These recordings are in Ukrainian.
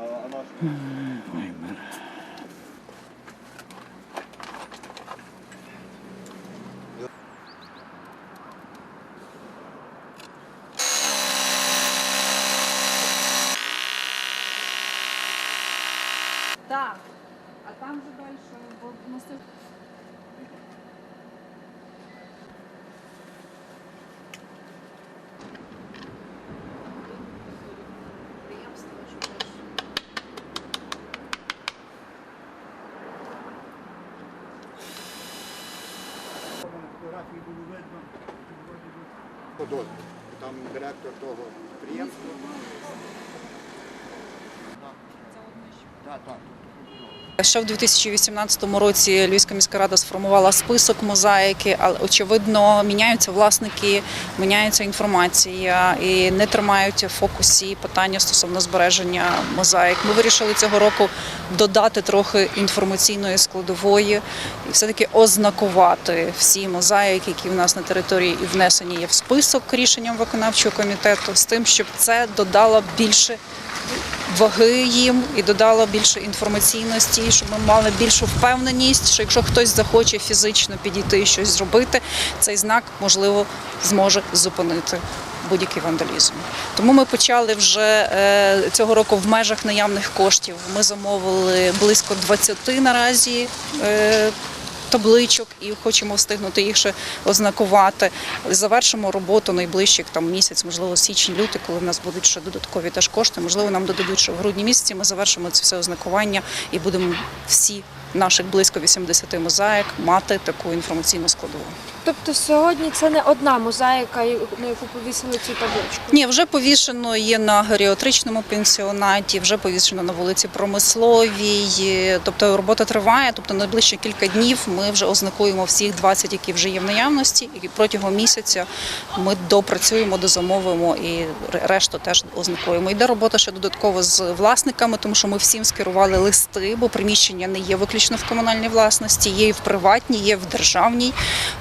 А наш Вайбер. Так. А там же далі, бо на фотографії було видно. Подоль. Там директор того підприємства. Так, так. Ще в 2018 році Львівська міська рада сформувала список мозаїки, але очевидно міняються власники, міняється інформація і не тримають в фокусі питання стосовно збереження мозаїк. Ми вирішили цього року додати трохи інформаційної складової і все-таки ознакувати всі мозаїки, які в нас на території і внесені є в список рішенням виконавчого комітету, з тим, щоб це додало більше ваги їм і додало більше інформаційності, щоб ми мали більшу впевненість, що якщо хтось захоче фізично підійти і щось зробити, цей знак можливо зможе зупинити. Будь-який вандалізм. Тому ми почали вже е, цього року в межах наявних коштів. Ми замовили близько 20 наразі е, табличок і хочемо встигнути їх ще ознакувати. Завершимо роботу найближчих там місяць, можливо, січень-лютий, коли в нас будуть ще додаткові теж кошти. Можливо, нам додадуть що в грудні місяці. Ми завершимо це все ознакування і будемо всі наших близько 80 мозаїк мати таку інформаційну складову. Тобто сьогодні це не одна мозаїка, на яку повісили цю табличку. Ні, вже повішено є на геріатричному пенсіонаті, вже повішено на вулиці Промисловій. Тобто робота триває. Тобто найближчі кілька днів ми вже ознакуємо всіх 20, які вже є в наявності, і протягом місяця ми допрацюємо, дозамовимо і решту теж ознакуємо. Йде робота ще додатково з власниками, тому що ми всім скерували листи, бо приміщення не є виключно в комунальній власності, є і в приватній, є в державній.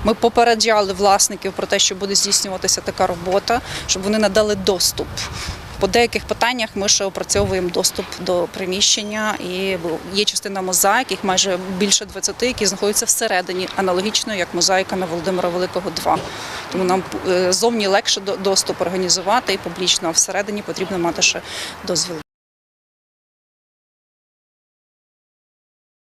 Ми попереджали власників про те, що буде здійснюватися така робота, щоб вони надали доступ. По деяких питаннях ми ще опрацьовуємо доступ до приміщення, і є частина мозаїк, майже більше 20, які знаходяться всередині, аналогічно як мозаїка на Володимира Великого 2. Тому нам е, зовні легше до- доступ організувати і публічно, а всередині потрібно мати ще дозвіл.